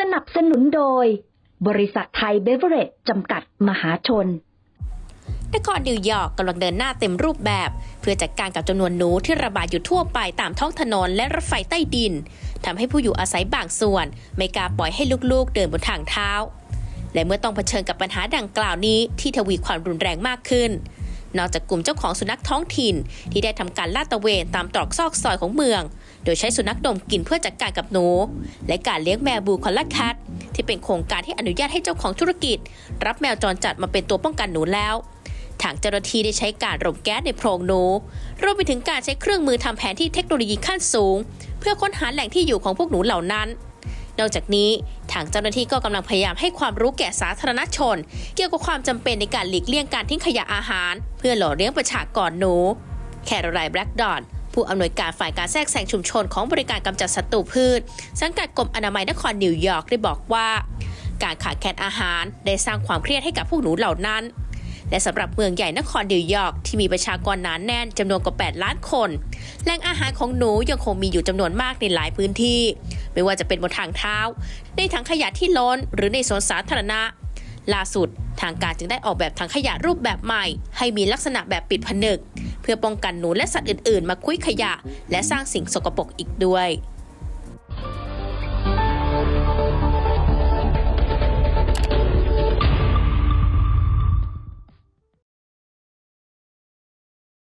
สนับสนุนโดย บริษัทไทยเบเวอเรจจำกัดมหาชน นครนิวยอร์กกำลังเดินหน้าเต็มรูปแบบ เพื่อจัดการกับจำนวนหนูที่ระบาดอยู่ทั่วไปตามท้องถนนและรถไฟใต้ดินทำให้ผู้อยู่อาศัยบางส่วน ไม่กล้าปล่อยให้ลูกๆ เดินบนทางเท้า และเมื่อต้องเผชิญกับปัญหาดังกล่าวนี้ที่ทวีความรุนแรงมากขึ้นนอกจากกลุ่มเจ้าของสุนัขท้องถิ่น ที่ได้ทำการลาดตระเวนตามตรอกซอกซอยของเมือง โดยใช้สุนัขดมกลิ่นเพื่อจัดการกับหนู และการเลี้ยงแมวบูคอลลาแคทที่เป็นโครงการที่อนุญาตให้เจ้าของธุรกิจ รับแมวจรจัดมาเป็นตัวป้องกันหนูแล้วทางเจ้าหน้าที่ได้ใช้การรมแก๊สในโพรงหนู รวมไปถึงการใช้เครื่องมือทำแผนที่เทคโนโลยีขั้นสูง เพื่อค้นหาแหล่งที่อยู่ของพวกหนูเหล่านั้น นอกจากนี้ทางเจ้าหน้าที่ก็กำลังพยายามให้ความรู้แก่สาธารณชน เกี่ยวกับความจำเป็นในการหลีกเลี่ยงการทิ้งขยะอาหาร เพื่อหล่อเลี้ยงประชากรหนู แคโรไลน์แบล็กดอน ผู้อำนวยการฝ่ายการแทรกแซงชุมชนของบริการกำจัดศัตรูพืช สังกัดกรมอนามัยนครนิวยอร์กได้บอกว่า การขาดแคลนอาหารได้สร้างความเครียดให้กับพวกหนูเหล่านั้น และสำหรับเมืองใหญ่นครนิวยอร์กที่มีประชากรหนานแน่นจำนวนกว่า 8 ล้านคนแหล่งอาหารของหนูยังคงมีอยู่จำนวนมากในหลายพื้นที่ ไม่ว่าจะเป็นบนทางเท้า ในถังขยะที่ล้นหรือในสวนสาธารณะ ล่าสุด ทางการจึงได้ออกแบบถังขยะรูปแบบใหม่ ให้มีลักษณะแบบปิดผนึก เพื่อป้องกันหนูและสัตว์อื่น ๆ มาคุ้ยขยะ และสร้างสิ่งสกปรกอีกด้วย